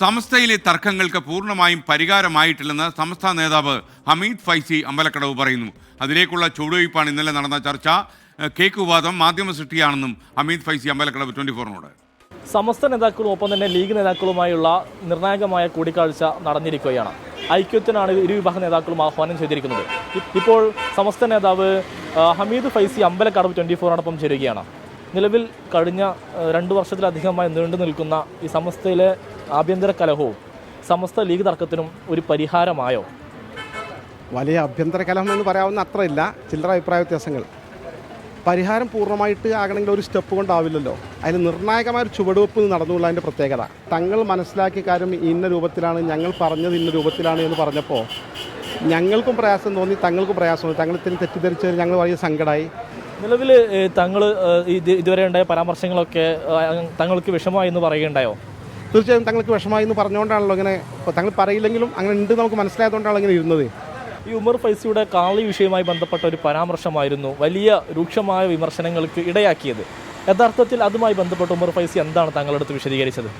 സമസ്തയിലെ തർക്കങ്ങൾക്ക് പൂർണമായും പരിഹാരമായിട്ടില്ലെന്ന് സമസ്ത നേതാവ് ഹമീദ് ഫൈസി അമ്പലക്കടവ് പറയുന്നു. അതിലേക്കുള്ള ചുവടുവയ്പ്പാണ് ഇന്നലെ നടന്ന ചർച്ച. കേക്ക് വിവാദം മാധ്യമ സൃഷ്ടിയാണെന്നും ഹമീദ് ഫൈസി അമ്പലക്കടവ് ട്വന്റി ഫോറിനോട് സമസ്ത നേതാക്കളും ഒപ്പം തന്നെ ലീഗ് നേതാക്കളുമായുള്ള നിർണായകമായ കൂടിക്കാഴ്ച നടന്നിരിക്കുകയാണ്. ഐക്യത്തിനാണ് ഇരു വിഭാഗ നേതാക്കളും ആഹ്വാനം ചെയ്തിരിക്കുന്നത്. ഇപ്പോൾ സമസ്ത നേതാവ് ഹമീദ് ഫൈസി അമ്പലക്കടവ് ട്വന്റി ഫോറിനോടൊപ്പം ചേരുകയാണ്. നിലവിൽ കഴിഞ്ഞ രണ്ട് വർഷത്തിലധികമായി നീണ്ടു നിൽക്കുന്ന ഈ സമസ്തയിലെ ആഭ്യന്തര കലഹവും സമസ്ത ലീഗ് തർക്കത്തിനും ഒരു പരിഹാരമായോ? വലിയ ആഭ്യന്തര കലഹം എന്ന് പറയാവുന്ന അത്രയില്ല. ചില്ലറ അഭിപ്രായ വ്യത്യാസങ്ങൾ. പരിഹാരം പൂർണമായിട്ട് ആകണമെങ്കിൽ ഒരു സ്റ്റെപ്പ് കൊണ്ടാവില്ലല്ലോ. അതിന് നിർണായകമായ ഒരു ചുവടുവെപ്പ് നടന്നുള്ള അതിന്റെ പ്രത്യേകത. തങ്ങൾ മനസ്സിലാക്കിയ കാര്യം ഇന്ന രൂപത്തിലാണ് ഞങ്ങൾ പറഞ്ഞത് ഇന്ന രൂപത്തിലാണ് എന്ന് പറഞ്ഞപ്പോൾ ഞങ്ങൾക്കും പ്രയാസം തോന്നി തങ്ങൾക്കും പ്രയാസം തോന്നി. തങ്ങൾ ഇത്തിരി തെറ്റിദ്ധരിച്ചതിൽ ഞങ്ങൾ വലിയ സങ്കടമായി. നിലവിൽ തങ്ങൾ ഇത് ഇതുവരെ ഉണ്ടായ പരാമർശങ്ങളൊക്കെ തങ്ങൾക്ക് വിഷമമായി എന്ന് പറയുകയുണ്ടായോ? തീർച്ചയായും തങ്ങൾക്ക് വിഷമമായി എന്ന് പറഞ്ഞുകൊണ്ടാണല്ലോ ഇങ്ങനെ തങ്ങൾ പറയില്ലെങ്കിലും അങ്ങനെ ഉണ്ട് നമുക്ക് മനസ്സിലായതുകൊണ്ടാണ് അങ്ങനെ ഇരുന്നത്. ഈ ഉമർ ഫൈസിയുടെ കാളി വിഷയവുമായി ബന്ധപ്പെട്ട ഒരു പരാമർശമായിരുന്നു വലിയ രൂക്ഷമായ വിമർശനങ്ങൾക്ക് ഇടയാക്കിയത്. യഥാർത്ഥത്തിൽ അതുമായി ബന്ധപ്പെട്ട് ഉമർ ഫൈസി എന്താണ് തങ്ങളെടുത്ത് അടുത്ത് വിശദീകരിച്ചത്?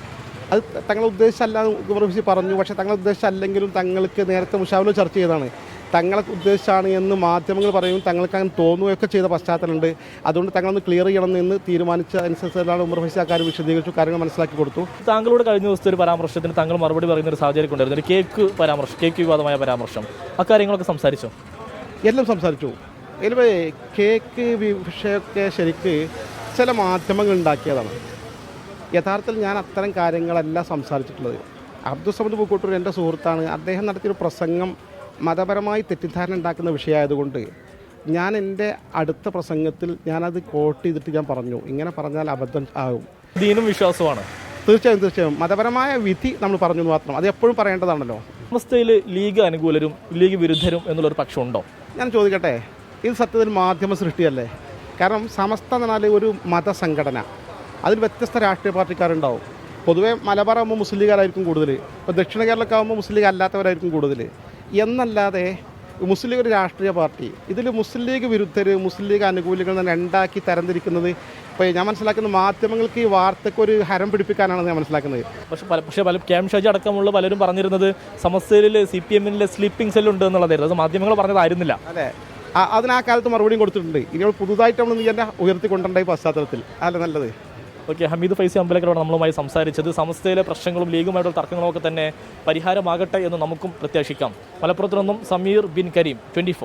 അത് തങ്ങളെ ഉദ്ദേശമല്ല ഗവർണർ പറഞ്ഞു. പക്ഷേ തങ്ങളെ അല്ലെങ്കിലും തങ്ങൾക്ക് നേരത്തെ മുഷാവിലും ചർച്ച ചെയ്തതാണ്. തങ്ങളെ ഉദ്ദേശിച്ചാണ് എന്ന് മാധ്യമങ്ങൾ പറയും തങ്ങൾക്ക് അങ്ങനെ തോന്നുകയൊക്കെ ചെയ്ത പശ്ചാത്തലമുണ്ട്. അതുകൊണ്ട് തങ്ങളൊന്ന് ക്ലിയർ ചെയ്യണം എന്ന് തീരുമാനിച്ച അനുസരിച്ചാണ് ഉമർ ഫൈസി ആ കാര്യം വിശദീകരിച്ചു. കാര്യങ്ങൾ മനസ്സിലാക്കി കൊടുത്തു. താങ്കളോട് കഴിഞ്ഞ ദിവസത്തെ ഒരു പരാമർശത്തിന് താങ്കൾ മറുപടി പറയുന്ന ഒരു സാഹചര്യം ഉണ്ടായിരുന്നു ഒരു കേക്ക് പരാമർശം കേക്ക് വിവാദമായ പരാമർശം. അക്കാര്യങ്ങളൊക്കെ സംസാരിച്ചോ? എല്ലാം സംസാരിച്ചു. എനിവേ കേക്ക് വിഷയമൊക്കെ ശരിക്ക് ചില മാധ്യമങ്ങൾ ഉണ്ടാക്കിയതാണ്. യഥാർത്ഥത്തിൽ ഞാൻ അത്തരം കാര്യങ്ങളല്ല സംസാരിച്ചിട്ടുള്ളത്. അബ്ദുൾ സമദ് പൂക്കോട്ടൂർ എന്റെ സുഹൃത്താണ്. അദ്ദേഹം നടത്തിയൊരു പ്രസംഗം മതപരമായി തെറ്റിദ്ധാരണ ഉണ്ടാക്കുന്ന വിഷയമായതുകൊണ്ട് ഞാൻ എന്റെ അടുത്ത പ്രസംഗത്തിൽ ഞാനത് കോട്ട് ചെയ്തിട്ട് ഞാൻ പറഞ്ഞു. ഇങ്ങനെ പറഞ്ഞാൽ അബദ്ധം ആകും. ദീനും വിശ്വാസമാണ് തീർച്ചയായും തീർച്ചയായും. മതപരമായ വിധി നമ്മൾ പറഞ്ഞു മാത്രം. അത് എപ്പോഴും പറയേണ്ടതാണല്ലോ. അവസ്ഥയിൽ ലീഗ് അനുകൂലരും ലീഗ് വിരുദ്ധരും എന്നുള്ളൊരു പക്ഷമുണ്ടോ ഞാൻ ചോദിക്കട്ടെ? ഇത് സത്യത്തിൽ മാധ്യമ സൃഷ്ടിയല്ലേ? കാരണം സമസ്ത എന്നാൽ ഒരു മതസംഘടന. അതിൽ വ്യത്യസ്ത രാഷ്ട്രീയ പാർട്ടിക്കാരുണ്ടാവും. പൊതുവേ മലബാറാകുമ്പോൾ മുസ്ലിം ലീഗാരായിരിക്കും കൂടുതൽ. ഇപ്പോൾ ദക്ഷിണ കേരളമൊക്കെ ആകുമ്പോൾ മുസ്ലിം ലീഗ് അല്ലാത്തവരായിരിക്കും കൂടുതൽ. എന്നല്ലാതെ മുസ്ലിം ലീഗ് ഒരു രാഷ്ട്രീയ പാർട്ടി ഇതിൽ മുസ്ലിം ലീഗ് വിരുദ്ധർ മുസ്ലിം ലീഗ് അനുകൂലികൾ തന്നെ ഉണ്ടാക്കി തരംതിരിക്കുന്നത് ഇപ്പോൾ ഞാൻ മനസ്സിലാക്കുന്നത് മാധ്യമങ്ങൾക്ക് ഈ വാർത്തയ്ക്ക് ഒരു ഹരം പിടിപ്പിക്കാനാണ് ഞാൻ മനസ്സിലാക്കുന്നത്. പക്ഷേ പല പക്ഷേ പല ക്യാം ഷാജി അടക്കമുള്ള പലരും പറഞ്ഞിരുന്നത് സമസ്തയിൽ സി പി എമ്മിന്റെ സ്ലീപ്പിംഗ് സെൽ ഉണ്ട് എന്നുള്ളതായിരുന്നു അത് മാധ്യമങ്ങൾ പറഞ്ഞതായിരുന്നില്ല അല്ലെ അതിനാ ആ കാലത്ത് മറുപടിയും കൊടുത്തിട്ടുണ്ട്. ഇനി പുതുതായിട്ട് നമ്മൾ നീ എന്നെ ഉയർത്തി പശ്ചാത്തലത്തിൽ. അല്ല നല്ലത്. ഓക്കെ ഹമീദ് ഫൈസി അമ്പലക്കരോട് നമ്മളുമായി സംസാരിച്ചത്. സംസ്ഥയിലെ പ്രശ്നങ്ങളും ലീഗുമായിട്ടുള്ള തർക്കങ്ങളും ഒക്കെ തന്നെ പരിഹാരമാകട്ടെ എന്ന് നമുക്കും പ്രത്യാശിക്കാം. മലപ്പുറത്തു നിന്നും സമീർ ബിൻ കരീം ട്വന്റി